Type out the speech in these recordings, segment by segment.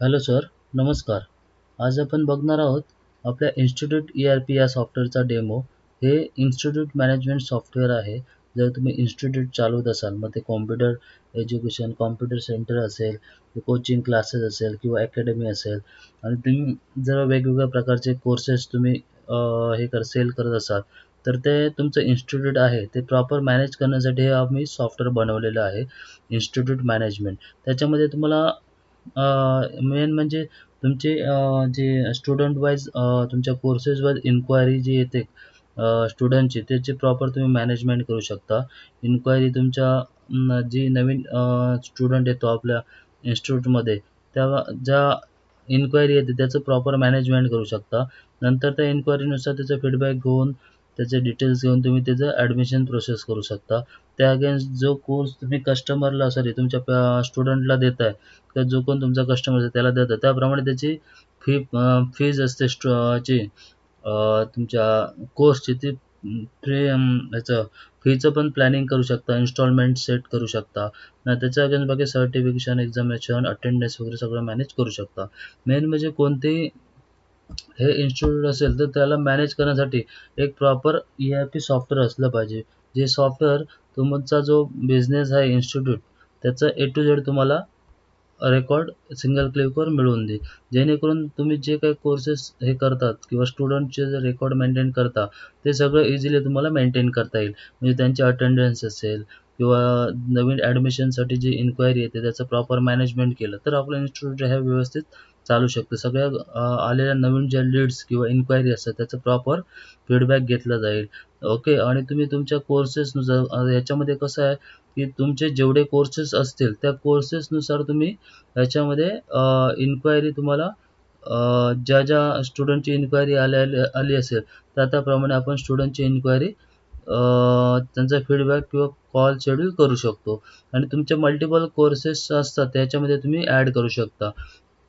Hello sir नमस्कार. आज आपण बघणार आहोत आपल्या इन्स्टिट्यूट ई आर पी या सॉफ्टवेअरचा डेमो. हे इन्स्टिट्यूट मॅनेजमेंट सॉफ्टवेअर आहे. जर तुम्ही इन्स्टिट्यूट चालवत असाल मग ते कॉम्प्युटर एज्युकेशन कॉम्प्युटर सेंटर असेल कोचिंग क्लासेस असेल किंवा अकॅडमी असेल आणि तुम्ही जर वेगवेगळ्या प्रकारचे कोर्सेस तुम्ही हे कर सेल करत असाल तर ते तुमचं इन्स्टिट्यूट आहे. ते प्रॉपर मॅनेज करण्यासाठी हे आम्ही सॉफ्टवेअर बनवलेलं आहे. Institute management. त्याच्यामध्ये तुम्हाला मेन म्हणजे तुमचे जे स्टुडंट वाईज तुमच्या कोर्सेस वाईज इन्क्वायरी जी येते स्टुडंटची त्याची प्रॉपर तुम्ही मॅनेजमेंट करू शकता. इन्क्वायरी तुमच्या जी नवीन स्टुडंट येतो आपल्या इन्स्टिट्यूटमध्ये त्या ज्या इन्क्वायरी येते त्याचं प्रॉपर मॅनेजमेंट करू शकता. नंतर त्या इन्क्वायरीनुसार त्याचा फीडबॅक घेऊन त्याचे डिटेल्स घेऊन तुम्ही त्याचं ॲडमिशन प्रोसेस करू शकता. त्या अगेन्स्ट जो कोर्स तुम्ही कस्टमरला सॉरी तुमच्या स्टुडंटला देताय तर जो कोण तुमचा कस्टमर आहे त्याला देता त्याप्रमाणे त्याची फी फीज असते स्टु ची तुमच्या कोर्सची ती फ्री ह्याचं फीचं पण प्लॅनिंग करू शकता इन्स्टॉलमेंट सेट करू शकता. त्याच्या अगेन्स्ट बाकी सर्टिफिकेशन एक्झामिनेशन अटेंडन्स वगैरे सगळं मॅनेज करू शकता. मेन म्हणजे कोणतेही हे इन्स्टिट्यूट असेल तर त्याला मॅनेज करण्यासाठी एक proper E R P software असलं पाहिजे. जे सॉफ्टवेअर तुमचा जो बिझनेस आहे इन्स्टिट्यूट त्याचं ए टू झेड तुम्हाला रेकॉर्ड सिंगल क्लिकवर मिळवून देईल. जेणेकरून तुम्ही जे काही कोर्सेस हे करतात किंवा स्टुडंटचे जे रेकॉर्ड मेंटेन करता ते सगळं इझिली तुम्हाला मेंटेन करता येईल. म्हणजे त्यांचे अटेंडन्स असेल किंवा नवीन ॲडमिशनसाठी जी इन्क्वायरी येते त्याचं प्रॉपर मॅनेजमेंट केलं तर आपलं इन्स्टिट्यूट हे व्यवस्थित चालू शकतं. सगळ्या आलेल्या नवीन ज्या लीड्स किंवा इन्क्वायरी असतात त्याचं प्रॉपर फीडबॅक घेतला जाईल. ओके आणि तुम्ही तुमच्या कोर्सेसनुसार याच्यामध्ये कसं आहे की तुमचे जेवढे कोर्सेस असतील त्या कोर्सेसनुसार तुम्ही याच्यामध्ये इन्क्वायरी तुम्हाला ज्या ज्या स्टुडंटची इन्क्वायरी आल्या आली असेल त्या त्याप्रमाणे आपण स्टुडंटची इन्क्वायरी त्यांचा फीडबॅक किंवा कॉल शेड्यूल करू शकतो. आणि तुमचे मल्टिपल कोर्सेस असतात त्याच्यामध्ये तुम्ही ॲड करू शकता.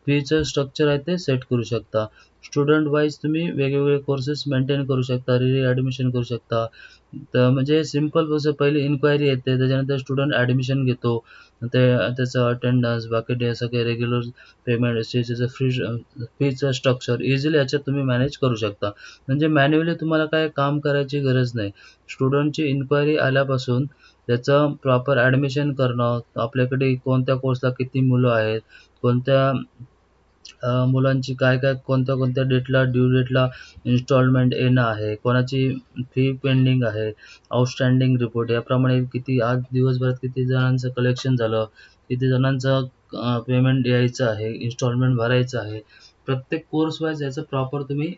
फीचं स्ट्रक्चर आहे ते सेट करू शकता. स्टुडंट वाईज तुम्ही वेगवेगळे कोर्सेस मेंटेन करू शकता री ॲडमिशन करू शकता. तर म्हणजे सिंपल कसं पहिली इन्क्वायरी येते त्याच्यानंतर स्टुडंट ॲडमिशन घेतो. ते त्याचं अटेंडन्स बाकी डे सगळे रेग्युलर पेमेंट त्याचं फ्री फीचं स्ट्रक्चर इझिली याच्यात तुम्ही मॅनेज करू शकता. म्हणजे मॅन्युअली तुम्हाला काय काम करायची गरज नाही. स्टुडंटची इन्क्वायरी आल्यापासून त्याचं प्रॉपर ॲडमिशन करणं आपल्याकडे कोणत्या कोर्सला किती मुलं आहेत कोणत्या मुलांची काय काय कोणत्या कोणत्या डेटला ड्यू डेटला इन्स्टॉलमेंट येणं आहे कोणाची फी पेंडिंग आहे आउटस्टँडिंग रिपोर्ट याप्रमाणे किती आज दिवसभरात किती जणांचं कलेक्शन झालं किती जणांचं पेमेंट यायचं आहे इन्स्टॉलमेंट भरायचं आहे प्रत्येक कोर्स वाईज याचं प्रॉपर तुम्ही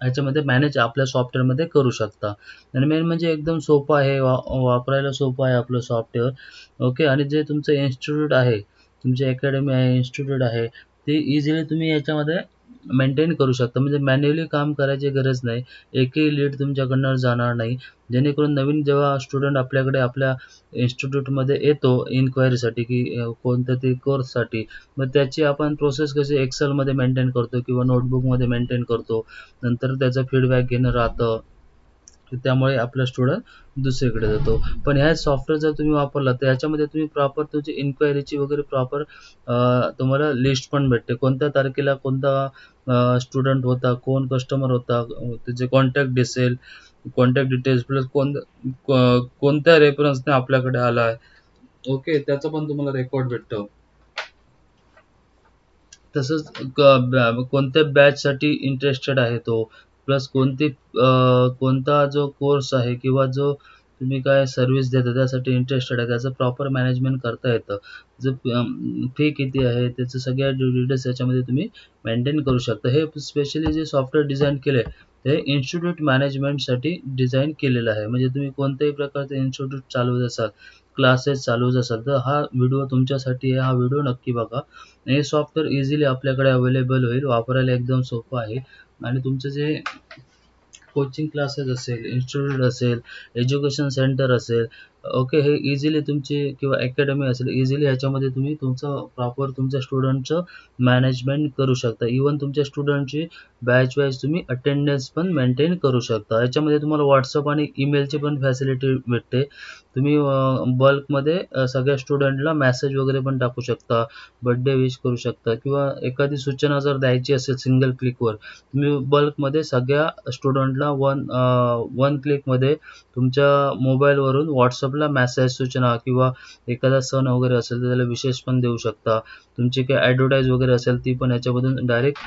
ह्याच्यामध्ये मॅनेज आपल्या सॉफ्टवेअरमध्ये करू शकता. आणि मेन म्हणजे एकदम सोपं आहे वा वापरायला सोपं आहे आपलं सॉफ्टवेअर ओके आणि जे तुमचं इन्स्टिट्यूट आहे तुमची अकॅडमी आहे इन्स्टिट्यूट आहे ते इझिली तुम्ही याच्यामध्ये मेंटेन करू शकता. म्हणजे मॅन्युअली काम करायची गरज नाही. एकही लीड तुमच्याकडनं जाणार नाही. जेणेकरून नवीन जेव्हा स्टुडंट आपल्याकडे आपल्या इन्स्टिट्यूटमध्ये येतो इन्क्वायरीसाठी की कोणत्या तरी कोर्ससाठी मग त्याची आपण प्रोसेस कशी एक्सेलमध्ये मेंटेन करतो किंवा नोटबुकमध्ये मेंटेन करतो. नंतर त्याचं फीडबॅक घेणं राहतं. त्यामुळे आपला स्टुडंट दुसरीकडे जातो. पण ह्या सॉफ्टवेअर जर तुम्ही वापरला तर याच्यामध्ये तुम्ही प्रॉपर तुमची इन्क्वायरीची वगैरे प्रॉपर तुम्हाला लिस्ट पण भेटते. कोणत्या तारखेला कोणता स्टुडंट होता कोण कस्टमर होता त्याचे कॉन्टॅक्ट दिसेल कॉन्टॅक्ट डिटेल्स प्लस कोण कोणत्या रेफरन्सने आपल्याकडे आला आहे. ओके त्याचं पण तुम्हाला रेकॉर्ड भेटतो. तसंच कोणत्या बॅचसाठी इंटरेस्टेड आहे तो? प्लस कोणती कोणता जो कोर्स आहे किंवा जो तुम्ही काय सर्व्हिस देता त्यासाठी इंटरेस्टेड आहे त्याचं प्रॉपर मॅनेजमेंट करता येतं. जर फी किती आहे त्याचं सगळ्या डिटेल्स याच्यामध्ये तुम्ही मेंटेन करू शकता. हे स्पेशली जे सॉफ्टवेअर डिझाईन केले हे इन्स्टिट्यूट मॅनेजमेंटसाठी डिझाईन केलेलं आहे. म्हणजे तुम्ही कोणत्याही प्रकारचे इन्स्टिट्यूट चालवत असाल क्लासेस चालवत असाल तर हा व्हिडिओ तुमच्यासाठी आहे हा व्हिडिओ नक्की बघा. हे सॉफ्टवेअर इझिली आपल्याकडे अवेलेबल होईल वापरायला एकदम सोपं आहे. आणि तुमचं जे कोचिंग क्लासेस असेल इन्स्टिट्यूट असेल एज्युकेशन सेंटर असेल ओके हे इझिली तुमची किंवा अकॅडमी असेल इझिली ह्याच्यामध्ये तुम्ही तुमचं प्रॉपर तुमच्या स्टुडंटचं मॅनेजमेंट करू शकता. इवन तुमच्या स्टुडंटची बॅच वाईज तुम्ही अटेंडन्स पण मेंटेन करू शकता. याच्यामध्ये तुम्हाला व्हॉट्सअप आणि ईमेलची पण फॅसिलिटी भेटते. तुम्ही बल्कमध्ये सगळ्या स्टुडंटला मेसेज वगैरे पण टाकू शकता बड्डे विश करू शकता किंवा एखादी सूचना जर द्यायची असेल सिंगल क्लिकवर तुम्ही बल्कमध्ये सगळ्या स्टुडंटला वन वन क्लिकमध्ये तुमच्या मोबाईलवरून व्हॉट्सअपला मॅसेज सूचना किंवा एखादा सण वगैरे असेल तर त्याला विशेष पण देऊ शकता. तुमची काही ॲडव्हर्टाईज वगैरे असेल ती पण याच्यामधून डायरेक्ट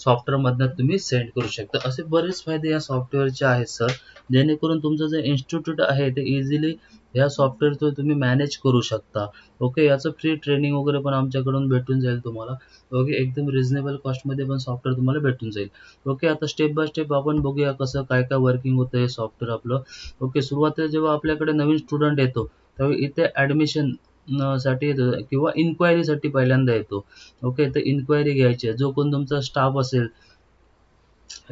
सॉफ्टवेअरमधनं तुम्ही सेंड करू शकता. असे बरेच फायदे या सॉफ्टवेअरचे आहेत सर जेणेकरून तुमचं जे इन्स्टिट्यूट आहे ते इझिली ह्या थ्रू तुम्ही मॅनेज करू शकता. ओके याचं फ्री ट्रेनिंग वगैरे पण आमच्याकडून भेटून जाईल तुम्हाला. ओके एकदम रिजनेबल कॉस्टमध्ये पण सॉफ्टवेअर तुम्हाला भेटून जाईल. ओके आता स्टेप बाय स्टेप आपण बघूया कसं काय काय वर्किंग होतं हे सॉफ्टवेअर आपलं. ओके सुरुवातीला जेव्हा आपल्याकडे नवीन स्टुडंट येतो तेव्हा इथे ॲडमिशनसाठी येतो किंवा इन्क्वायरीसाठी पहिल्यांदा येतो. ओके तर इन्क्वायरी घ्यायची आहे. जो कोण तुमचा स्टाफ असेल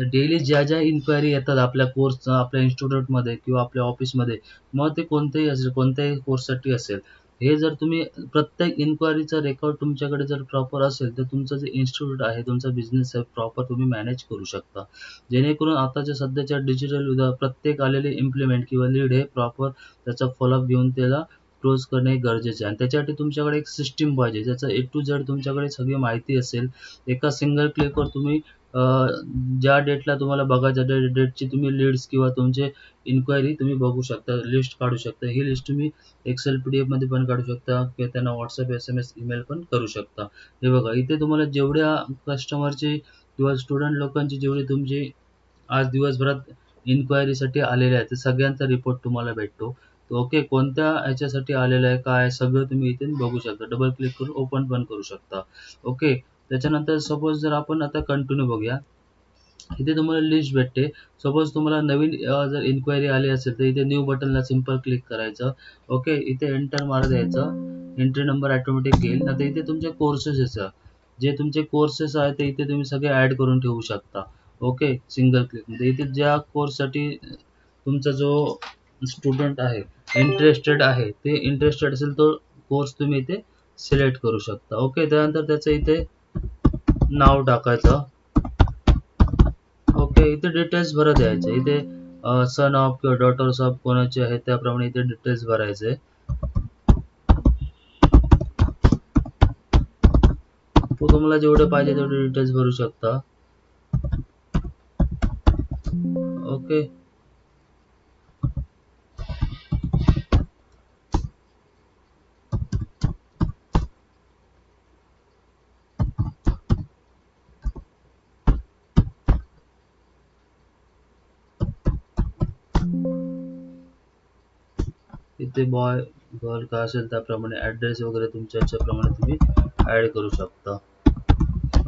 डेली ज्या ज्या इन्क्वायरी येतात आपल्या कोर्स आपल्या इन्स्टिट्यूटमध्ये किंवा आपल्या ऑफिसमध्ये मग ते कोणतेही असेल कोणत्याही कोर्ससाठी असेल हे जर तुम्ही प्रत्येक इन्क्वायरीचा रेकॉर्ड तुमच्याकडे जर प्रॉपर असेल तर तुमचं जे इन्स्टिट्यूट आहे तुमचा बिझनेस आहे प्रॉपर तुम्ही मॅनेज करू शकता. जेणेकरून आताच्या सध्याच्या डिजिटल प्रत्येक आलेले इम्प्लिमेंट किंवा लीड हे प्रॉपर त्याचा फॉलोअप घेऊन त्याला क्लोज करणे गरजेचे आहे. आणि त्याच्यासाठी तुमच्याकडे एक सिस्टीम पाहिजे ज्याचं ए टू झेड तुमच्याकडे सगळी माहिती असेल. एका सिंगल क्लिकवर तुम्ही ज्या डेटला तुम्हाला बघायचं त्या डेटची तुम्ही लीड्स किंवा तुमचे इन्क्वायरी तुम्ही बघू शकता लिस्ट काढू शकता. ही लिस्ट तुम्ही एक्सेल पी डी एफमध्ये पण काढू शकता किंवा त्यांना WhatsApp S M S email पण करू शकता. हे बघा इथे तुम्हाला जेवढ्या कस्टमरचे किंवा स्टुडंट लोकांची जेवढी तुमची आज दिवसभरात इन्क्वायरीसाठी आलेले आहेत सगळ्यांचा रिपोर्ट तुम्हाला भेटतो. ओके कोणत्या ह्याच्यासाठी आलेलं आहे काय सगळं तुम्ही इथे बघू शकता. डबल क्लिक करून ओपन पण करू शकता. ओके त्याच्यानंतर सपोज जर आपण आता कंटिन्यू बघूया इथे तुम्हाला लिस्ट भेटते. सपोज तुम्हाला नवीन जर इन्क्वायरी आली असेल तर इथे न्यू बटनला सिंपल क्लिक करायचं. ओके इथे एंटर मार द्यायचं एंट्री नंबर ऑटोमॅटिक येईल. आता इथे तुमचे कोर्सेस याचं जे तुमचे कोर्सेस आहेत ते इथे तुम्ही सगळे ॲड करून ठेवू शकता. ओके सिंगल क्लिकमध्ये इथे ज्या कोर्ससाठी तुमचा जो स्टुडंट आहे इंटरेस्टेड आहे ते इंटरेस्टेड असेल तो कोर्स तुम्ही इथे सिलेक्ट करू शकता. ओके त्यानंतर त्याचं इथे नाव टाकायचं. ओके इथे डिटेल्स भरत यायचे. इथे सन ऑफ किंवा डॉटर्स ऑफ कोणाचे आहेत त्याप्रमाणे इथे डिटेल्स भरायचे. तुम्हाला जेवढे पाहिजे तेवढे डिटेल्स भरू शकता. ओके इथे बॉय गर्ल काय असेल त्याप्रमाणे ॲड्रेस वगैरे तुमच्या याच्याप्रमाणे तुम्ही ॲड करू शकता.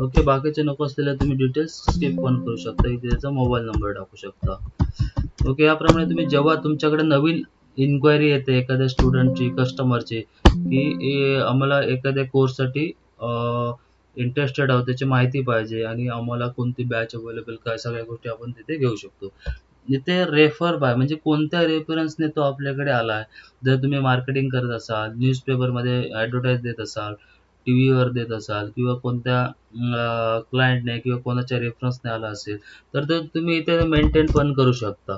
ओके बाकीचे नको असलेल्या तुम्ही डिटेल्स स्किप पण करू शकता. इथे त्याचा मोबाईल नंबर टाकू शकता. ओके याप्रमाणे तुम्ही जेव्हा तुमच्याकडे नवीन इन्क्वायरी येते एखाद्या स्टुडंटची कस्टमरची की आम्हाला एखाद्या कोर्ससाठी इंटरेस्टेड आहोत त्याची माहिती पाहिजे आणि आम्हाला कोणती बॅच अवेलेबल काय सगळ्या गोष्टी आपण तिथे घेऊ शकतो. इथे रेफर बाय म्हणजे कोणत्या रेफरन्सने तो आपल्याकडे आला आहे? जर तुम्ही मार्केटिंग करत असाल न्यूजपेपरमध्ये ॲडव्हर्टाईज देत असाल टी व्हीवर देत असाल किंवा कोणत्या क्लायंटने किंवा कोणाच्या रेफरन्सने आला असेल तर ते तुम्ही इथे मेंटेन पण करू शकता.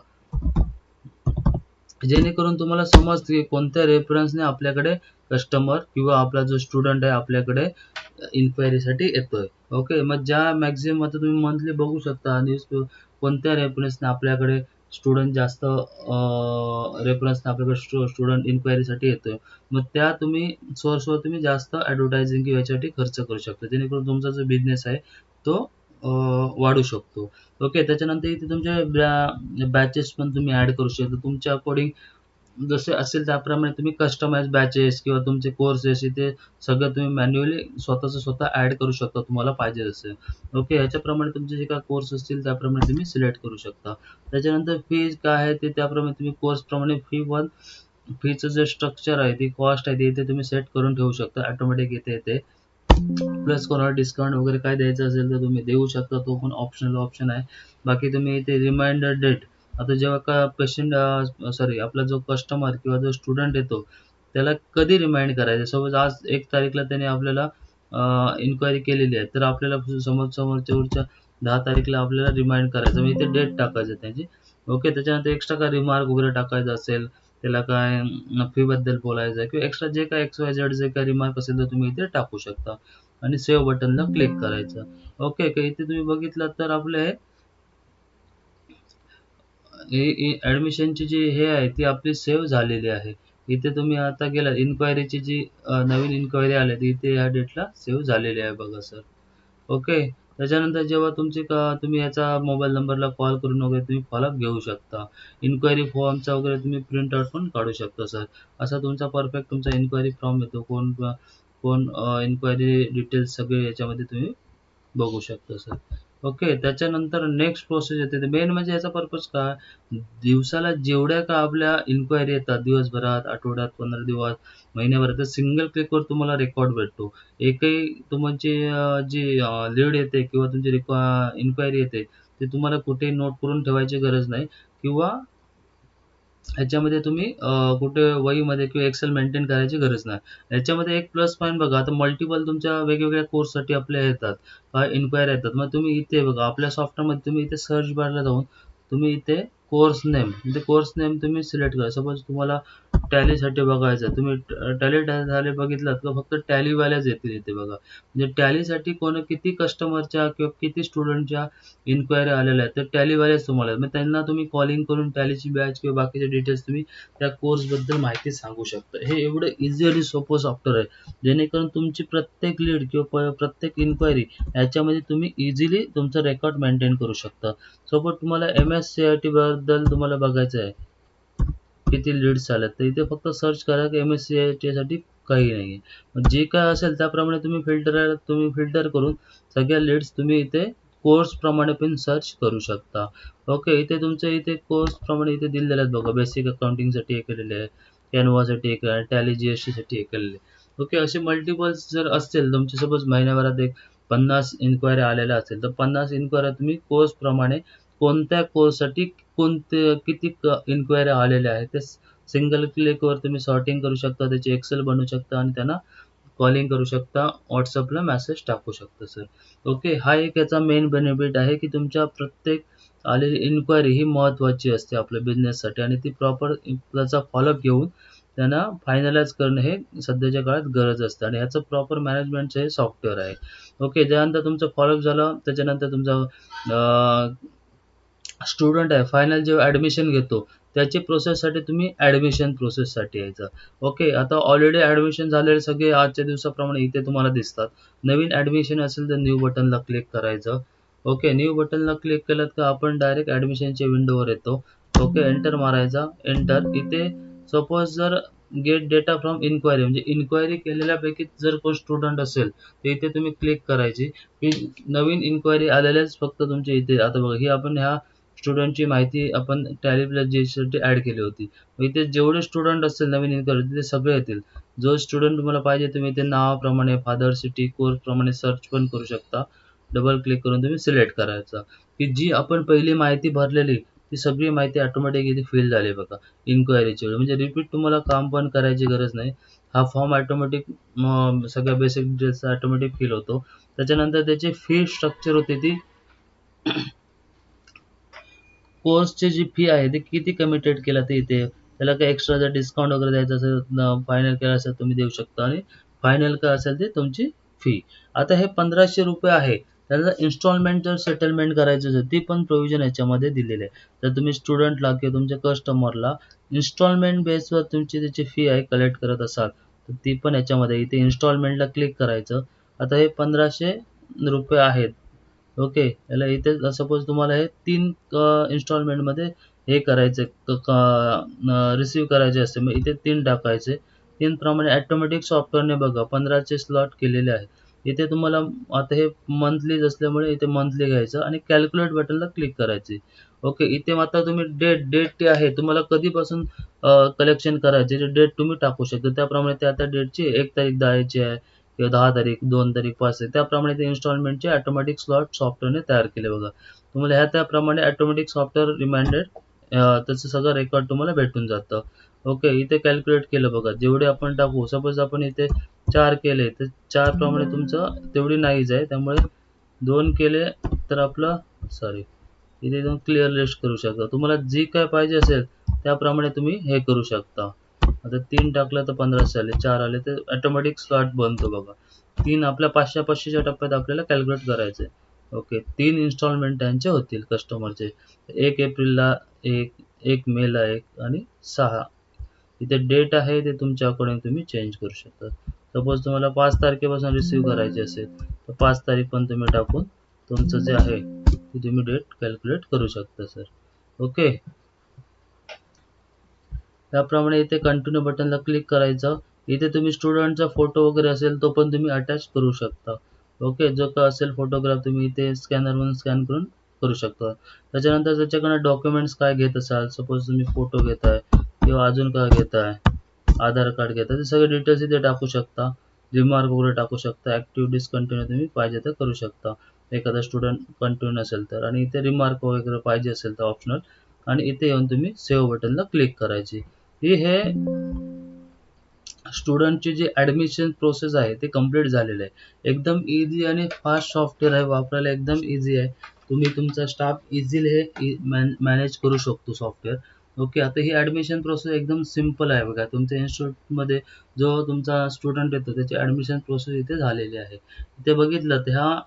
जेणेकरून तुम्हाला समजते की कोणत्या रेफरन्सने आपल्याकडे कस्टमर किंवा आपला जो स्टुडंट आहे आपल्याकडे इन्क्वायरीसाठी येतोय. ओके मग ज्या मॅक्झिमम आता तुम्ही मंथली बघू शकता न्यूज कोणत्या रेफरन्सने आपल्याकडे स्टुडंट जास्त रेफरन्सने आपल्याकडे स्टु स्टुडंट इन्क्वायरीसाठी येतोय? मग त्या तुम्ही सोर्सवर तुम्ही जास्त ॲडव्हर्टायझिंग किंवा याच्यासाठी खर्च करू शकता. जेणेकरून तुमचा जो बिझनेस आहे तो वाढू शकतो. ओके त्याच्यानंतर इथे बॅ बॅचेस पण तुम्ही ॲड करू शकता. तुमच्या अकॉर्डिंग जसे असेल त्याप्रमाणे तुम्ही कस्टमाइज बॅचेस किंवा तुमचे कोर्सेस इथे सगळं तुम्ही मॅन्युअली स्वतःचं स्वतः ॲड करू शकता तुम्हाला पाहिजे असेल ओके ह्याच्याप्रमाणे तुमचे जे काय कोर्स असतील त्याप्रमाणे तुम्ही सिलेक्ट करू शकता. त्याच्यानंतर फीज काय आहे ते त्याप्रमाणे तुम्ही कोर्सप्रमाणे फी वन फीचं जे स्ट्रक्चर आहे ती कॉस्ट आहे ती इथे तुम्ही सेट करून ठेवू शकता ऑटोमॅटिक इथे येते. प्लस कोणाला डिस्काउंट वगैरे काय द्यायचं असेल तर तुम्ही देऊ शकता तो पण ऑप्शनल ऑप्शन आहे. बाकी तुम्ही इथे रिमाइंडर डेट आता जेव्हा का पेशंट सॉरी आपला जो कस्टमर किंवा जो स्टुडंट येतो त्याला कधी रिमाइंड करायचं? सपोज आज एक तारीखला त्याने आपल्याला इन्क्वायरी केलेली आहे तर आपल्याला समोर समोरच्या पुढच्या दहा तारीखला आपल्याला रिमाइंड करायचं. म्हणजे इथे डेट टाकायचं त्याची. ओके त्याच्यानंतर एक्स्ट्रा काय रिमार्क वगैरे टाकायचं असेल त्याला काय फीबद्दल बोलायचं आहे किंवा एक्स्ट्रा जे काय एक्स वाय झेड जे काय रिमार्क असेल तर तुम्ही इथे टाकू शकता. आणि सेव्ह बटनला क्लिक करायचं. ओके का इथे तुम्ही बघितलं तर आपले ॲडमिशनची जी हे आहे ती आपली सेव्ह झालेली आहे. इथे तुम्ही आता गेला इन्क्वायरीची जी नवीन इन्क्वायरी आली ती इथे या डेटला सेव्ह झालेली आहे बघा सर ओके त्याच्यानंतर जेव्हा तुमची का तुम्ही याचा मोबाईल नंबरला कॉल करून वगैरे तुम्ही फॉलोअप घेऊ शकता. इन्क्वायरी फॉर्मचा वगैरे तुम्ही प्रिंट आउट पण काढू शकता सर असा तुमचा परफेक्ट तुमचा इन्क्वायरी फॉर्म येतो. कोण कोण इन्क्वायरी डिटेल्स सगळे याच्यामध्ये तुम्ही बघू शकता सर ओके त्याच्यानंतर नेक्स्ट प्रोसेस येते. मेन म्हणजे याचा पर्पज काय? दिवसाला जेवढ्या का आपल्या इन्क्वायरी येतात दिवसभरात आठवड्यात पंधरा दिवस महिन्याभरात तर सिंगल क्लिकवर तुम्हाला रेकॉर्ड भेटतो. एकही तुमची जी लीड येते किंवा तुमची रिक्वा इन्क्वायरी येते ते तुम्हाला कुठेही नोट करून ठेवायची गरज नाही. किंवा ह्याच्यामध्ये तुम्ही कुठे वहीमध्ये किंवा एक्सेल मेंटेन करायची गरज नाही. याच्यामध्ये एक प्लस पॉईंट बघा आता मल्टिपल तुमच्या वेगवेगळ्या कोर्ससाठी आपल्या येतात इन्क्वायरी येतात. मग तुम्ही इथे बघा आपल्या सॉफ्टवेअरमध्ये तुम्ही इथे सर्च बारला जाऊन तुम्ही इथे कोर्स नेम ते कोर्स नेम तुम्ही सिलेक्ट करा. सपोज तुम्हाला टॅलीसाठी बघायचं. तुम्ही टॅली झाले बघितलात का? फक्त टॅलीवाल्याच येतील इथे बघा. म्हणजे टॅलीसाठी कोण किती कस्टमरच्या किंवा किती स्टुडंटच्या इन्क्वायरी आलेल्या आहेत तर टॅलीवाल्याच तुम्हाला मग त्यांना तुम्ही कॉलिंग करून टॅलीची बॅच किंवा बाकीचे डिटेल्स तुम्ही त्या कोर्सबद्दल माहिती सांगू शकता. हे एवढं इझी आणि सोपं सॉफ्टवेअर आहे. जेणेकरून तुमची प्रत्येक लीड किंवा प्रत्येक इन्क्वायरी याच्यामध्ये तुम्ही इझिली तुमचं रेकॉर्ड मेंटेन करू शकता. सोबत तुम्हाला एम एस सी आय टीबद्दल तुम्हाला बघायचं आहे. किती लीड्स आल्यात तर इथे फक्त सर्च करा की एम एस सी आय टीसाठी काही नाही आहे जे काय असेल त्याप्रमाणे तुम्ही फिल्टर तुम्ही फिल्टर करून सगळ्या लीड्स तुम्ही इथे कोर्सप्रमाणे पण सर्च करू शकता. ओके इथे तुमच्या इथे कोर्सप्रमाणे इथे दिलेले आहेत बघा. बेसिक अकाउंटिंगसाठी एक केलेले आहे. कॅनवासाठी एक आहे. टॅली जी एस टीसाठी हे केलेले ओके असे मल्टिपल्स जर असतील तुमचे सपोज महिन्याभरात एक पन्नास इन्क्वायरी आलेल्या असेल तर पन्नास इन्क्वायरी तुम्ही कोर्सप्रमाणे कोणत्या कोर्ससाठी कोणते किती इन्क्वायरी आलेल्या आहेत ते सिंगल क्लिकवर तुम्ही सॉर्टिंग करू शकता त्याचे एक्सेल बनवू शकता आणि त्यांना कॉलिंग करू शकता व्हॉट्सअपला मेसेज टाकू शकता सर ओके हा एक याचा मेन बेनिफिट आहे की तुमच्या प्रत्येक आलेली इन्क्वायरी ही महत्त्वाची असते आपल्या बिझनेससाठी आणि ती प्रॉपर त्याचा फॉलोअप घेऊन त्यांना फायनलाइज करणं हे सध्याच्या काळात गरज असते आणि ह्याचं प्रॉपर मॅनेजमेंटचं हे सॉफ्टवेअर आहे. ओके ज्यानंतर तुमचं फॉलोअप झालं त्याच्यानंतर तुमचं स्टुडंट आहे फायनल जेव्हा ॲडमिशन घेतो त्याची प्रोसेससाठी तुम्ही ॲडमिशन प्रोसेससाठी यायचं. ओके आता ऑलरेडी ॲडमिशन झालेले सगळे आजच्या दिवसाप्रमाणे इथे तुम्हाला दिसतात. नवीन ॲडमिशन असेल तर न्यू बटनला क्लिक करायचं. ओके न्यू बटनला क्लिक केलं का आपण डायरेक्ट ॲडमिशनच्या विंडोवर येतो. ओके एंटर मारायचा. एंटर इथे सपोज जर गेट डेटा फ्रॉम इन्क्वायरी म्हणजे इन्क्वायरी केलेल्यापैकी जर कोण स्टुडंट असेल तर इथे तुम्ही क्लिक करायची. की नवीन इन्क्वायरी आलेल्याच फक्त तुमच्या इथे. आता बघा ही आपण ह्या स्टुडंटची माहिती आपण टॅली प्लस जीसाठी ॲड केली होती. इथे जेवढे स्टुडंट असतील नवीन इन्क्वायरी ते सगळे येतील. जो स्टुडंट तुम्हाला पाहिजे तुम्ही ते नावाप्रमाणे फादर सिटी कोर्सप्रमाणे सर्च पण करू शकता. डबल क्लिक करून तुम्ही सिलेक्ट करायचा. की जी आपण पहिली माहिती भरलेली ती सगळी माहिती ऑटोमॅटिक इथे फिल झाली बघा. इन्क्वायरीची वेळ. म्हणजे रिपीट तुम्हाला काम पण करायची गरज नाही. हा फॉर्म ऑटोमॅटिक सगळ्या बेसिक डिटेल्स ऑटोमॅटिक फिल होतो. त्याच्यानंतर त्याची फी स्ट्रक्चर होते ती कोर्सची जी फी आहे ती किती कमिटेड केलं ते इथे? त्याला काही एक्स्ट्रा जर डिस्काउंट वगैरे द्यायचं असेल फायनल केलं असेल तुम्ही देऊ शकता. आणि फायनल काय असेल ते तुमची फी आता हे पंधराशे रुपये आहे. त्याला इन्स्टॉलमेंट जर सेटलमेंट करायचं असेल ती पण प्रोव्हिजन याच्यामध्ये दिलेली आहे. तर तुम्ही स्टुडंटला किंवा तुमच्या कस्टमरला इन्स्टॉलमेंट बेसवर तुमची त्याची फी आहे कलेक्ट करत असाल तर ती पण याच्यामध्ये इथे इन्स्टॉलमेंटला क्लिक करायचं. आता हे पंधराशे रुपये आहेत. ओके याला इथे सपोज तुम्हाला हे तीन इन्स्टॉलमेंटमध्ये हे करायचे रिसीव करायचे असते मग इथे तीन टाकायचे. तीन प्रमाणे ॲटोमॅटिक सॉफ्टवेअरने बघा पंधराचे स्लॉट केलेले आहे. इथे तुम्हाला आता हे मंथलीज असल्यामुळे इथे मंथली घ्यायचं आणि कॅल्क्युलेट बटनला क्लिक करायचे. ओके इथे आता तुम्ही डेट डेट जे आहे तुम्हाला कधीपासून कलेक्शन करायचे जे डेट तुम्ही टाकू शकता त्याप्रमाणे ते आता डेटची एक तारीख द्यायची आहे. किंवा दहा तारीख दोन तारीख पाच तारीख त्याप्रमाणे ते इन्स्टॉलमेंटचे ऑटोमॅटिक स्लॉट सॉफ्टवेअरने तयार केले बघा. तुम्हाला ह्या त्याप्रमाणे ऑटोमॅटिक सॉफ्टवेअर रिमाइंडेड त्याचं सगळं रेकॉर्ड तुम्हाला भेटून जातं. ओके इथे कॅल्क्युलेट केलं बघा. जेवढे आपण टाकू सपोज आपण इथे चार केले तर चार प्रमाणे तुमचं तेवढी नाहीच आहे. त्यामुळे दोन केले तर आपलं सॉरी इथे तुम्ही क्लिअर लिस्ट करू शकता. तुम्हाला जी काय पाहिजे असेल त्याप्रमाणे तुम्ही हे करू शकता. आता तीन टाकलं तर पंधराशे आले चार आले तर ऑटोमॅटिक स्लॉट बनतो बघा. तीन आपल्या पाचशे पाचशेच्या टप्प्यात आपल्याला कॅल्क्युलेट करायचं आहे ओके तीन इन्स्टॉलमेंट त्यांचे होतील कस्टमरचे एक एप्रिलला एक एक मेला एक आणि सहा. इथे डेट आहे ते तुमच्या अकॉर्डिंग तुम्ही चेंज करू शकता. सपोज तुम्हाला पाच तारखेपासून रिसीव्ह करायची असेल तर पाच तारीख पण तुम्ही टाकून तुमचं जे आहे ते तुम्ही डेट कॅल्क्युलेट करू शकता सर ओके त्याप्रमाणे इथे कंटिन्यू बटनला क्लिक करायचं. इथे तुम्ही स्टुडंटचा फोटो वगैरे असेल तो पण तुम्ही अटॅच करू शकता. ओके जो का असेल फोटोग्राफ तुम्ही इथे स्कॅनरमधून स्कॅन करून करू शकता. त्याच्यानंतर त्याच्याकडे डॉक्युमेंट्स काय घेत असाल? सपोज तुम्ही फोटो घेताय किंवा अजून काय घेताय? आधार कार्ड घेताय ते सगळे डिटेल्स इथे टाकू शकता. रिमार्क वगैरे टाकू शकता. ॲक्टिव्ह कंटिन्यू तुम्ही पाहिजे तर करू शकता. एखादा स्टुडंट कंटिन्यू नसेल तर. आणि इथे रिमार्क वगैरे पाहिजे असेल तर ऑप्शनल आणि इथे येऊन तुम्ही सेव्ह बटनला क्लिक करायची. ही हे स्टुडंटची जी ॲडमिशन प्रोसेस आहे ते कंप्लीट झालेलं आहे. एकदम इझी आणि फास्ट सॉफ्टवेअर आहे वापरायला एकदम इझी आहे. तुम्ही तुमचा स्टाफ इझिली हे मॅनेज करू शकतो सॉफ्टवेअर ओके आता ही ॲडमिशन प्रोसेस एकदम सिंपल आहे बघा. तुमच्या इन्स्टिट्यूटमध्ये जो तुमचा स्टुडंट येतो त्याची ॲडमिशन प्रोसेस इथे झालेली आहे. इथे बघितलं तर ह्या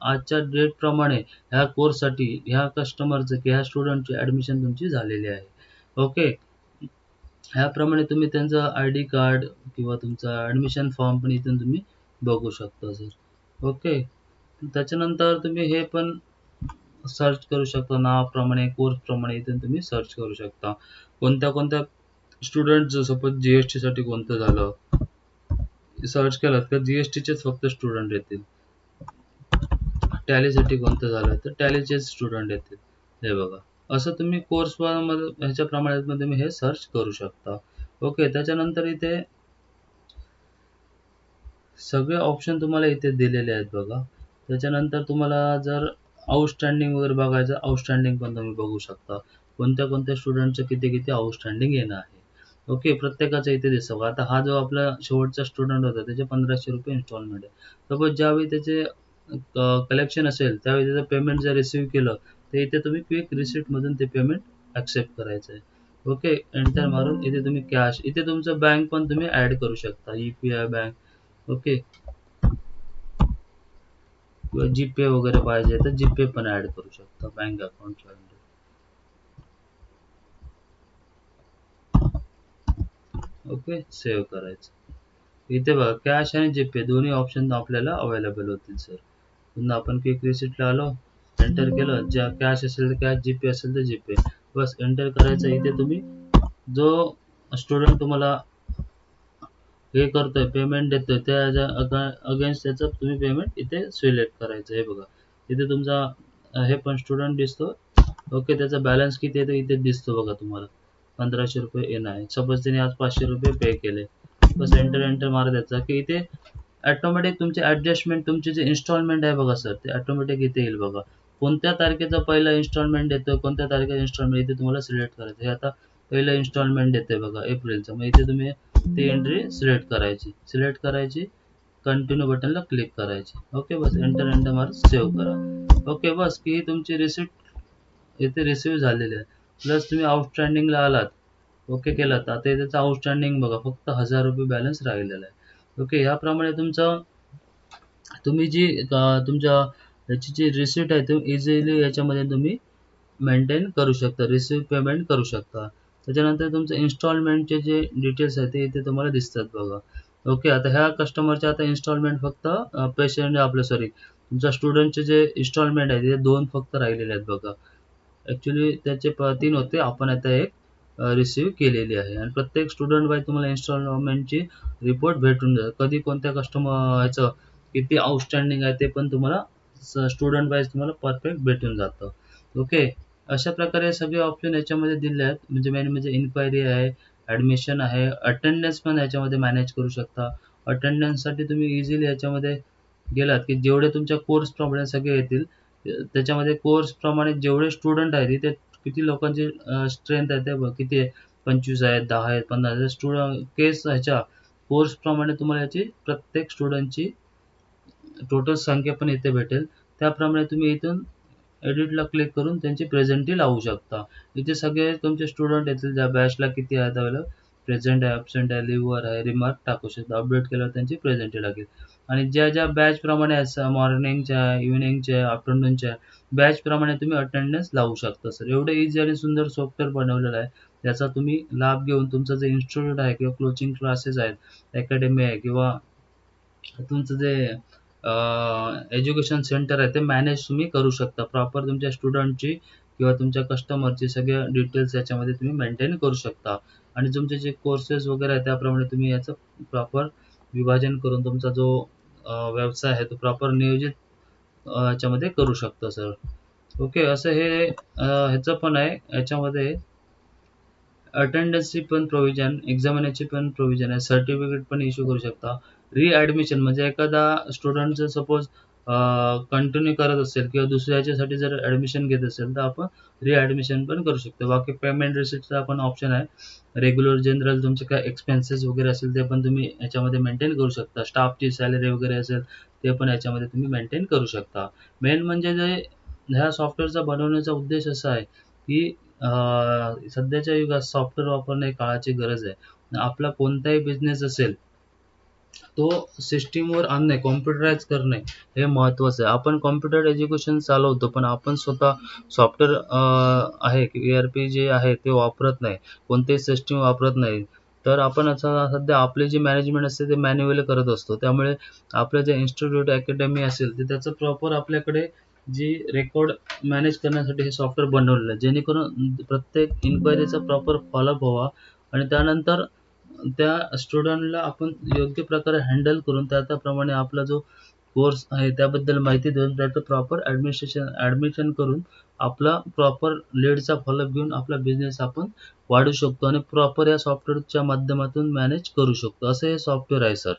आजच्या डेटप्रमाणे ह्या कोर्ससाठी ह्या कस्टमरचं किंवा ह्या स्टुडंटची ॲडमिशन तुमची झालेली आहे. ओके ह्याप्रमाणे तुम्ही त्यांचं आय डी कार्ड किंवा तुमचा ॲडमिशन फॉर्म पण इथून तुम्ही बघू शकता सर ओके त्याच्यानंतर तुम्ही हे पण सर्च करू शकता नावाप्रमाणे कोर्सप्रमाणे इथून तुम्ही सर्च करू शकता. कोणत्या कोणत्या स्टुडंटचं सपोज जी एस टीसाठी कोणतं झालं? सर्च केलं का? जी एस टीचेच फक्त स्टुडंट येतील. टॅलीसाठी कोणतं झालं? तर टॅलीचेच स्टुडंट येतील. हे बघा. असं तुम्ही कोर्समध्ये ह्याच्या प्रमाणात तुम्ही हे सर्च करू शकता. ओके त्याच्यानंतर इथे सगळे ऑप्शन तुम्हाला इथे दिलेले आहेत बघा. त्याच्यानंतर तुम्हाला जर आउटस्टँडिंग वगैरे बघायचं आउटस्टँडिंग पण तुम्ही बघू शकता. कोणत्या कोणत्या स्टुडंटचं किती किती आउटस्टँडिंग येणं आहे. ओके प्रत्येकाचं इथे दिसतं आता हा जो आपला शेवटचा स्टुडंट होता त्याचे पंधराशे रुपये इन्स्टॉलमेंट आहे. सपोज ज्यावेळी त्याचे कलेक्शन असेल त्यावेळी त्याचं पेमेंट जर रिसिव्ह केलं तर इथे तुम्ही क्विक रिसिप्टमधून ते पेमेंट ॲक्सेप्ट करायचं आहे ओके एंटर मारून इथे तुम्ही कॅश इथे तुमचं बँक पण तुम्ही ॲड करू शकता U P I bank okay किंवा जीपे वगैरे पाहिजे तर जीपे पण ॲड करू शकता बँक अकाउंटच्या ओके सेव्ह करायचं. इथे बघा कॅश आणि जीपे दोन्ही ऑप्शन आपल्याला अवेलेबल होतील सर पुन्हा आपण क्विक रिसिप्टला आलो. एंटर केलं ज्या कॅश असेल तर कॅश जीपे असेल तर जीपे बस एंटर करायचं इथे तुम्ही. जो स्टुडंट तुम्हाला हे करतोय पेमेंट देतोय त्या अगेन्स्ट त्याचं तुम्ही पेमेंट इथे सिलेक्ट करायचं. हे बघा. इथे तुमचा हे पण स्टुडंट दिसतो. ओके त्याचा बॅलन्स किती येतो इथे दिसतो बघा तुम्हाला. पंधराशे रुपये येणं आहे. सपोज त्याने आज पाचशे रुपये पे केले. बस एंटर एंटर मारा द्यायचा की इथे ॲटोमॅटिक तुमचे ॲडजस्टमेंट तुमचे जे इन्स्टॉलमेंट आहे बघा सर ते ऑटोमॅटिक इथे येईल बघा. कोणत्या तारखेचा पहिला इन्स्टॉलमेंट येतो कोणत्या तारखेचा इन्स्टॉलमेंट इथे तुम्हाला सिलेक्ट करायचं. हे आता पहिलं इन्स्टॉलमेंट येते बघा एप्रिलचं मग इथे तुम्ही ती एंट्री सिलेक्ट करायची. सिलेक्ट करायची कंटिन्यू बटनला क्लिक करायची. ओके बस. एंटर एंटर मार सेव्ह करा. ओके बस. की ही तुमची रिसिप्ट इथे रिसिव्ह झालेली आहे. प्लस तुम्ही आउटस्टँडिंगला आलात. ओके केलात. आता त्याचं आउटस्टँडिंग बघा फक्त हजार रुपये बॅलन्स राहिलेला आहे. ओके याप्रमाणे तुमचं तुम्ही जी तुमच्या याची जी रिसिप्ट आहे ती इझिली याच्यामध्ये तुम्ही मेंटेन करू शकता रिसिव्ह पेमेंट करू शकता. त्याच्यानंतर तुमचं इन्स्टॉलमेंटचे जे डिटेल्स आहेत ते इथे तुम्हाला दिसतात बघा. ओके आता ह्या कस्टमरचे आता इन्स्टॉलमेंट फक्त पेशंट आपलं सॉरी तुमच्या स्टुडंटचे जे इन्स्टॉलमेंट आहे ते दोन फक्त राहिलेले आहेत बघा. ॲक्च्युली त्याचे प तीन होते. आपण आता एक रिसिव्ह केलेली आहे. आणि प्रत्येक स्टुडंट वाईज तुम्हाला इन्स्टॉलमेंटची रिपोर्ट भेटून जाईल कधी कोणत्या कस्टमर ह्याचं किती आउटस्टँडिंग आहे ते पण तुम्हाला स्टुडंट वाईज तुम्हाला परफेक्ट भेटून जातं. ओके अशा प्रकारे सगळे ऑप्शन याच्यामध्ये दिले आहेत. म्हणजे मेन म्हणजे इन्क्वायरी आहे ॲडमिशन आहे अटेंडन्स पण याच्यामध्ये मॅनेज करू शकता. अटेंडन्ससाठी तुम्ही इझिली याच्यामध्ये गेलात की जेवढे तुमच्या कोर्सप्रमाणे सगळे येतील त्याच्यामध्ये कोर्सप्रमाणे जेवढे स्टुडंट आहेत ते किती लोकांची स्ट्रेंथ आहे ते किती आहे? पंचवीस आहेत दहा आहेत पंधरा आहेत. स्टुडंट केस ह्याच्या कोर्सप्रमाणे तुम्हाला याची प्रत्येक स्टुडंटची टोटल संख्या पण इथे भेटेल. त्याप्रमाणे तुम्ही इथून एडिटला क्लिक करून त्यांची प्रेझेंटी लावू शकता. इथे सगळे तुमचे स्टुडंट येतील ज्या बॅचला किती आहेत अवेलेबल प्रेझेंट आहे ॲबसेंट आहे लिव्हर आहे रिमार्क टाकू शकता. अपडेट केल्यावर त्यांची प्रेझेंटी लागेल. आणि ज्या ज्या बॅचप्रमाणे आहे मॉर्निंगच्या आहे इव्हिनिंगच्या आहे आफ्टरनूनच्या आहे बॅचप्रमाणे तुम्ही अटेंडन्स लावू शकता सर एवढं इझी आणि सुंदर सॉफ्टवेअर बनवलेलं आहे. त्याचा तुम्ही लाभ घेऊन तुमचं जे इन्स्टिट्यूट आहे किंवा कोचिंग क्लासेस आहेत अकॅडमी आहे किंवा तुमचं जे एज्युकेशन सेंटर आहे ते मॅनेज तुम्ही करू शकता. प्रॉपर तुमच्या स्टुडंटची किंवा तुमच्या कस्टमरची सगळे डिटेल्स याच्यामध्ये तुम्ही मेंटेन करू शकता. आणि तुमचे जे कोर्सेस वगैरे आहे त्याप्रमाणे तुम्ही याचं प्रॉपर विभाजन करून तुमचा जो व्यवसाय आहे तो प्रॉपर नियोजित याच्यामध्ये करू शकता सर ओके असं हे ह्याचं पण आहे. याच्यामध्ये अटेंडन्सची पण प्रोव्हिजन एक्झामिनेची पण प्रोव्हिजन आहे. सर्टिफिकेट पण इश्यू करू शकता. रिॲडमिशन म्हणजे एखादा स्टुडंट जर सपोज कंटिन्यू करत असेल किंवा दुसऱ्या याच्यासाठी जर ॲडमिशन घेत असेल तर आपण रिॲडमिशन पण करू शकतो. बाकी पेमेंट रिसिप्टचा पण ऑप्शन आहे. रेग्युलर जनरल तुमचे काय एक्सपेन्सेस वगैरे असेल ते पण तुम्ही याच्यामध्ये मेंटेन करू शकता. स्टाफची सॅलरी वगैरे असेल ते पण याच्यामध्ये तुम्ही मेंटेन करू शकता. मेन म्हणजे जे ह्या सॉफ्टवेअरचा बनवण्याचा उद्देश असा आहे की सध्याच्या युगात सॉफ्टवेअर वापरणे काळाची गरज आहे. आपला कोणताही बिझनेस असेल तो सिस्टीमवर आणणे कॉम्प्युटराईज करणे हे महत्त्वाचं आहे. आपण कॉम्प्युटर एज्युकेशन चालवतो पण आपण स्वतः सॉफ्टवेअर आहे ए आर पी जे आहे ते वापरत नाही. कोणतेही सिस्टीम वापरत नाही. तर आपण आता सध्या आपले जे मॅनेजमेंट असते ते मॅन्युअली करत असतो. त्यामुळे आपलं जे इन्स्टिट्यूट अकॅडमी असेल तर त्याचं प्रॉपर आपल्याकडे जी रेकॉर्ड मॅनेज करण्यासाठी हे सॉफ्टवेअर बनवलेलं आहे. जेणेकरून प्रत्येक इन्क्वायरीचा प्रॉपर फॉलोअप व्हावा. आणि त्यानंतर त्या स्टुडंटला आपण योग्य प्रकारे हँडल करून त्या त्याप्रमाणे आपला जो कोर्स आहे त्याबद्दल माहिती देऊन त्याचं प्रॉपर ॲडमिनिस्ट्रेशन ॲडमिशन करून आपला प्रॉपर लीडचा फॉलोअप घेऊन आपला बिझनेस आपण वाढू शकतो आणि प्रॉपर या सॉफ्टवेअरच्या माध्यमातून मॅनेज करू शकतो. असं हे सॉफ्टवेअर आहे सर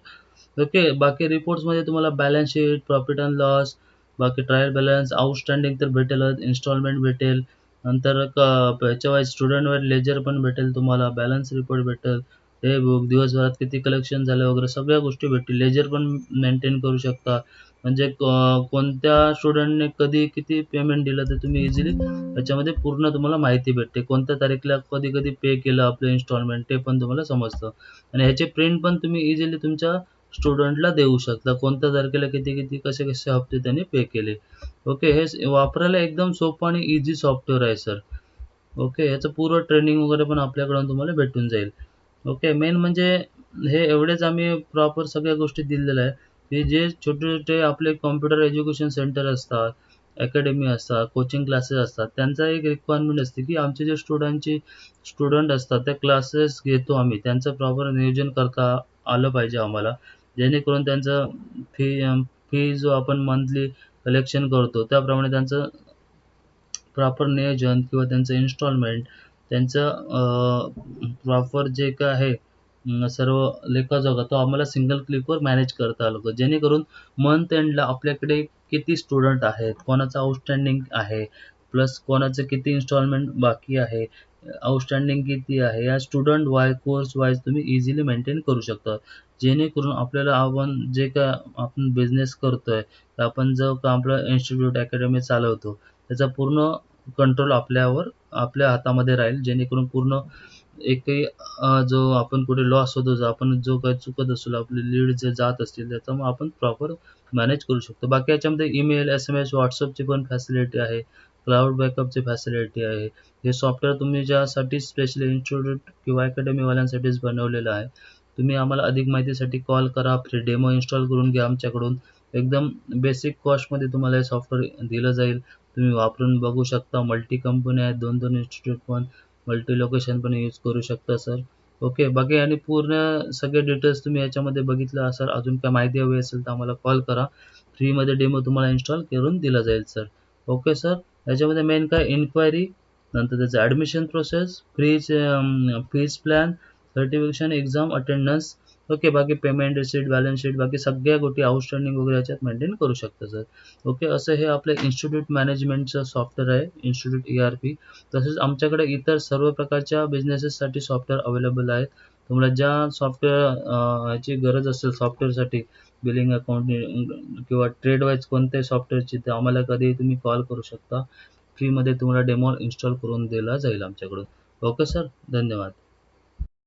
ओके बाकी रिपोर्ट्समध्ये तुम्हाला balance sheet profit and loss बाकी ट्रायल बॅलन्स आउटस्टँडिंग तर भेटेलच इन्स्टॉलमेंट भेटेल. नंतर क याच्या वाईज स्टुडंट लेजर पण भेटेल तुम्हाला बॅलन्स रिपोर्ट भेटेल. हे बुक दिवसभरात किती कलेक्शन झालं वगैरे सगळ्या गोष्टी भेटतील. लेजर पण मेंटेन करू शकता. म्हणजे कोणत्या स्टुडंटने कधी किती पेमेंट दिलं ते तुम्ही इझिली याच्यामध्ये पूर्ण तुम्हाला माहिती भेटते. कोणत्या तारीखला कधी कधी पे केलं आपलं इन्स्टॉलमेंट ते पण तुम्हाला समजतं. आणि ह्याचे प्रिंट पण तुम्ही इझिली तुमच्या स्टुडंटला देऊ शकता. कोणत्या तारखेला किती किती कसे कसे हप्ते त्यांनी पे केले. ओके हे वापरायला एकदम सोपं आणि इझी सॉफ्टवेअर आहे सर ओके याचं पूर्ण ट्रेनिंग वगैरे पण आपल्याकडून तुम्हाला भेटून जाईल. ओके मेन म्हणजे हे एवढेच आम्ही प्रॉपर सगळ्या गोष्टी दिलेल्या आहे की जे छोटे छोटे आपले कॉम्प्युटर एज्युकेशन सेंटर असतात अकॅडमी असतात कोचिंग क्लासेस असतात त्यांचा एक रिक्वायरमेंट असते की आमचे जे स्टुडंटची स्टुडंट असतात त्या क्लासेस घेतो आम्ही. त्यांचं प्रॉपर नियोजन करता आलं पाहिजे आम्हाला. जेणेकरून त्यांचं फी फी जो आपण मंथली कलेक्शन करतो त्याप्रमाणे त्यांचं प्रॉपर नियोजन किंवा त्यांचं इन्स्टॉलमेंट त्यांचं प्रॉपर जे काय आहे सर्व लेखाजोखा तो आम्हाला सिंगल क्लिकवर मॅनेज करता आलं पाहिजे जेणेकरून मंथ एंडला आपल्याकडे किती स्टुडंट आहेत कोणाचं आउटस्टँडिंग आहे प्लस कोणाचं किती इन्स्टॉलमेंट बाकी आहे आउटस्टँडिंग किती आहे या स्टुडंट वाईज कोर्स वाईज तुम्ही इझिली मेंटेन करू शकता. जेणेकरून आपल्याला आपण जे काय आपण बिझनेस करतोय तर आपण जो का आपलं इन्स्टिट्यूट अकॅडमी चालवतो त्याचा पूर्ण कंट्रोल आपल्यावर आपल्या हातामध्ये राहील. जेणेकरून पूर्ण एकही जो आपण कुठे लॉस होतो जो आपण जो काही चुकत असतो आपले लीड जे जात असतील त्याचा मग आपण प्रॉपर मॅनेज करू शकतो. बाकी याच्यामध्ये ईमेल एस एम एस व्हॉट्सअपची पण फॅसिलिटी आहे. क्लाउड बॅकअपची फॅसिलिटी आहे. हे सॉफ्टवेअर तुम्ही ज्यासाठी स्पेशली इन्स्टिट्यूट किंवा अकॅडमीवाल्यांसाठीच बनवलेलं आहे तुम्ही आम्हाला अधिक माहितीसाठी कॉल करा फ्री डेमो इन्स्टॉल करून घ्या आमच्याकडून. एकदम बेसिक कॉस्टमध्ये तुम्हाला हे सॉफ्टवेअर दिलं जाईल. तुम्ही वापरून बघू शकता. मल्टी कंपनी आहेत. दोन दोन इन्स्टिट्यूट पण मल्टी लोकेशन पण यूज करू शकता सर ओके बाकी आणि पूर्ण सगळे डिटेल्स तुम्ही याच्यामध्ये बघितलं असाल. अजून काय माहिती हवी असेल तर आम्हाला कॉल करा. फ्रीमध्ये डेमो तुम्हाला इन्स्टॉल करून दिला जाईल सर ओके सर याच्यामध्ये मेन काय? इन्क्वायरी नंतर त्याचं admission process freeze fees plan certification exam attendance okay बाकी पेमेंट रिसिट बॅलन्स शीट बाकी सगळ्या गोष्टी आउटस्टँडिंग वगैरे याच्यात मेंटेन करू शकता सर ओके असं हे आपलं इन्स्टिट्यूट मॅनेजमेंटचं सॉफ्टवेअर आहे इन्स्टिट्यूट ई आर पी तसेच आमच्याकडे इतर सर्व प्रकारच्या बिझनेसेससाठी सॉफ्टवेअर अवेलेबल आहेत. तुम्हाला ज्या सॉफ्टवेअर ह्याची गरज असेल सॉफ्टवेअरसाठी बिलिंग अकाउंट किंवा ट्रेड वाईज कोणत्याही सॉफ्टवेअरची तर आम्हाला कधीही तुम्ही कॉल करू शकता. फ्रीमध्ये तुम्हाला डेमो इन्स्टॉल करून दिला जाईल आमच्याकडून. ओके सर धन्यवाद.